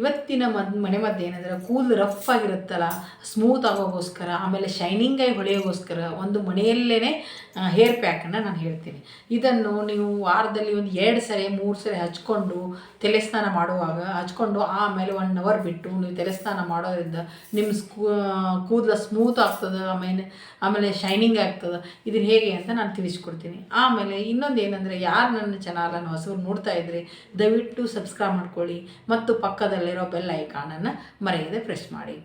ಇವತ್ತಿನ ಮದ್ ಮನೆ ಮದ್ದು ಏನಂದರೆ ಕೂದಲು ರಫ್ ಆಗಿರುತ್ತಲ್ಲ ಸ್ಮೂತ್ ಆಗೋಗೋಸ್ಕರ, ಆಮೇಲೆ ಶೈನಿಂಗ್ ಆಗಿ ಹೊಳೆಯೋಗೋಸ್ಕರ ಒಂದು ಮನೆಯಲ್ಲೇ ಹೇರ್ ಪ್ಯಾಕನ್ನು ನಾನು ಹೇಳ್ತೀನಿ. ಇದನ್ನು ನೀವು ವಾರದಲ್ಲಿ ಒಂದು ಎರಡು ಸರಿ, ಮೂರು ಸರಿ ಹಚ್ಕೊಂಡು ತಲೆ ಸ್ನಾನ ಮಾಡುವಾಗ, ಹಚ್ಕೊಂಡು ಆಮೇಲೆ ಒನ್ ಅವರ್ ಬಿಟ್ಟು ನೀವು ತಲೆ ಸ್ನಾನ ಮಾಡೋದ್ರಿಂದ ನಿಮ್ಮ ಸ್ಕೂ ಕೂದಲು ಸ್ಮೂತ್ ಆಗ್ತದೆ, ಆಮೇಲೆ ಆಮೇಲೆ ಶೈನಿಂಗ್ ಆಗ್ತದೆ ಇದನ್ನು ಹೇಗೆ ಅಂತ ನಾನು ತಿಳಿಸ್ಕೊಡ್ತೀನಿ. ಆಮೇಲೆ ಇನ್ನೊಂದು ಏನಂದರೆ ಯಾರು ನನ್ನ ಚಾನಲನ್ನು ಹೊಸರು ನೋಡ್ತಾ ಇದ್ರಿ ದಯವಿಟ್ಟು ಸಬ್ಸ್ಕ್ರೈಬ್ ಮಾಡ್ಕೊಳ್ಳಿ. ಮತ್ತು ಪಕ್ಕದಲ್ಲಿರೋ ಬೆಲ್ ಐಕಾನನ್ನು ಮರೆಯದೆ ಪ್ರೆಸ್ ಮಾಡಿ.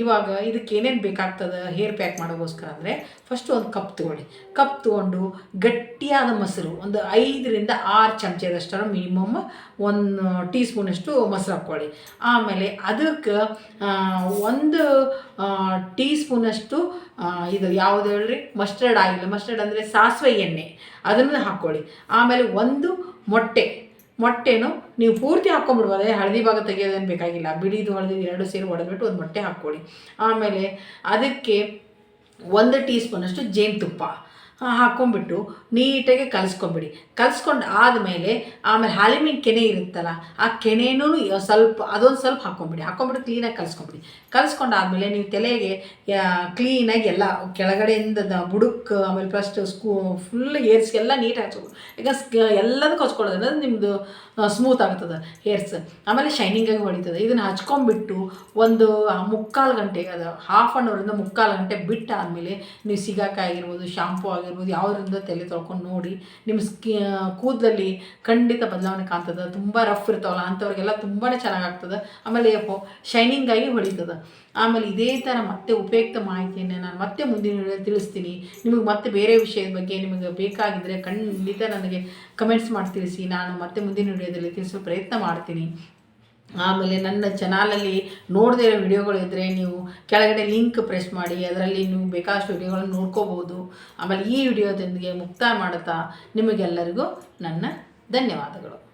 ಇವಾಗ ಇದಕ್ಕೆ ಏನೇನು ಬೇಕಾಗ್ತದೆ ಹೇರ್ ಪ್ಯಾಕ್ ಮಾಡೋಕ್ಕೋಸ್ಕರ ಅಂದರೆ ಫಸ್ಟು ಒಂದು ಕಪ್ ತಗೊಳ್ಳಿ. ಕಪ್ ತೊಗೊಂಡು ಗಟ್ಟಿಯಾದ ಮೊಸರು, ಒಂದು ಐದರಿಂದ ಆರು ಚಮಚದಷ್ಟು ಮಿನಿಮಮ್ ಒಂದು ಟೀ ಸ್ಪೂನಷ್ಟು ಮೊಸರು ಹಾಕ್ಕೊಳ್ಳಿ. ಆಮೇಲೆ ಅದಕ್ಕೆ ಒಂದು ಟೀ ಸ್ಪೂನಷ್ಟು ಇದು ಯಾವುದು ಹೇಳ್ರಿ? ಮಸ್ಟರ್ಡ್ ಆಯಿಲ್ ಮಸ್ಟರ್ಡ್ ಅಂದರೆ ಸಾಸಿವೆ ಎಣ್ಣೆ. ಅದನ್ನು ಹಾಕ್ಕೊಳ್ಳಿ. ಆಮೇಲೆ ಒಂದು ಮೊಟ್ಟೆ. ಮೊಟ್ಟೆನು ನೀವು ಪೂರ್ತಿ ಹಾಕ್ಕೊಂಬಿಡ್ಬೋದು ಅದೇ ಹಳದಿ ಭಾಗ ತೆಗೆಯೋದೇನು ಬೇಕಾಗಿಲ್ಲ. ಬಿಡಿದು ಹಳದಿ ಎರಡು ಸೇರಿ ಹೊಡೆದ್ಬಿಟ್ಟು ಒಂದು ಮೊಟ್ಟೆ ಹಾಕ್ಕೊಳ್ಳಿ ಆಮೇಲೆ ಅದಕ್ಕೆ ಒಂದು ಟೀ ಸ್ಪೂನಷ್ಟು ಜೇನುತುಪ್ಪ. ಆ, ಹಾಕ್ಕೊಂಬಿಟ್ಟು ನೀಟಾಗಿ ಕಲಿಸ್ಕೊಂಬಿಡಿ. ಕಲಿಸ್ಕೊಂಡು ಆದಮೇಲೆ ಆಮೇಲೆ ಹಾಲಿನ ಕೆನೆ ಇರುತ್ತಲ್ಲ ಆ ಕೆನೆನೂ ಸ್ವಲ್ಪ ಅದೊಂದು ಸ್ವಲ್ಪ ಹಾಕ್ಕೊಂಬಿಡಿ ಹಾಕ್ಕೊಂಬಿಟ್ಟು ಕ್ಲೀನಾಗಿ ಕಲಿಸ್ಕೊಂಬಿಡಿ. ಕಲಿಸ್ಕೊಂಡಾದ್ಮೇಲೆ ನೀವು ತಲೆಗೆ ಕ್ಲೀನಾಗಿ ಎಲ್ಲ ಕೆಳಗಡೆಯಿಂದ ಬುಡುಕ್ ಆಮೇಲೆ ಫಸ್ಟ್ ಸ್ಕೂ ಫುಲ್ ಏರ್ಸ್ ಎಲ್ಲ ನೀಟಾಗಿ ಹಚ್ಕೊಬೋದು ಈಗ ಸ್ಕ ಎಲ್ಲದಕ್ಕೂ ಹಚ್ಕೊಳ್ಳೋದ್ರಿಂದ ನಿಮ್ಮದು ಸ್ಮೂತ್ ಆಗ್ತದೆ ಹೇರ್ಸ್ ಆಮೇಲೆ ಶೈನಿಂಗಾಗಿ ಹೊಡಿತದೆ. ಇದನ್ನು ಹಚ್ಕೊಂಬಿಟ್ಟು ಒಂದು ಮುಕ್ಕಾಲು ಗಂಟೆಗೆ ಅದು ಹಾಫ್ ಆನ್ ಅವರಿಂದ ಮುಕ್ಕಾಲು ಗಂಟೆ ಬಿಟ್ಟಾದಮೇಲೆ ನೀವು ಸಿಗಾಕಾಗಿರ್ಬೋದು ಆಗಿರ್ಬೋದು ಶಾಂಪೂ ಆಗಿರ್ಬೋದು ಯಾವುದರಿಂದ ತಲೆ ತೊಳ್ಕೊಂಡು ನೋಡಿ ನಿಮ್ಮ ಸ್ಕಿ ಕೂದಲಲ್ಲಿ ಖಂಡಿತ ಬದಲಾವಣೆ ಕಾಣ್ತದೆ, ತುಂಬ ರಫ್ ಇರ್ತಾವಲ್ಲ, ಅಂಥವ್ರಿಗೆಲ್ಲ ತುಂಬಾ ಚೆನ್ನಾಗಾಗ್ತದೆ ಆಮೇಲೆ ಶೈನಿಂಗ್ ಆಗಿ ಹೊಳಿತದೆ. ಆಮೇಲೆ ಇದೇ ಥರ ಮತ್ತೆ ಉಪಯುಕ್ತ ಮಾಹಿತಿಯನ್ನು ನಾನು ಮತ್ತೆ ಮುಂದಿನ ತಿಳಿಸ್ತೀನಿ. ನಿಮಗೆ ಮತ್ತೆ ಬೇರೆ ವಿಷಯದ ಬಗ್ಗೆ ನಿಮಗೆ ಬೇಕಾಗಿದ್ದರೆ ಖಂಡಿತ ನನಗೆ ಕಮೆಂಟ್ಸ್ ಮಾಡಿ ತಿಳಿಸಿ. ನಾನು ಮತ್ತೆ ಮುಂದಿನ ವಿಡಿಯೋದಲ್ಲಿ ತಿಳಿಸೋ ಪ್ರಯತ್ನ ಮಾಡ್ತೀನಿ. ಆಮೇಲೆ ನನ್ನ ಚಾನಲಲ್ಲಿ ನೋಡದೇ ಇರೋ ವಿಡಿಯೋಗಳಿದ್ದರೆ ನೀವು ಕೆಳಗಡೆ ಲಿಂಕ್ ಪ್ರೆಸ್ ಮಾಡಿ, ಅದರಲ್ಲಿ ನೀವು ಬೇಕಾದಷ್ಟು ವಿಡಿಯೋಗಳನ್ನು ನೋಡ್ಕೋಬೋದು ಆಮೇಲೆ ಈ ವಿಡಿಯೋದೊಂದಿಗೆ ಮುಕ್ತಾಯ ಮಾಡುತ್ತಾ ನಿಮಗೆಲ್ಲರಿಗೂ ನನ್ನ ಧನ್ಯವಾದಗಳು.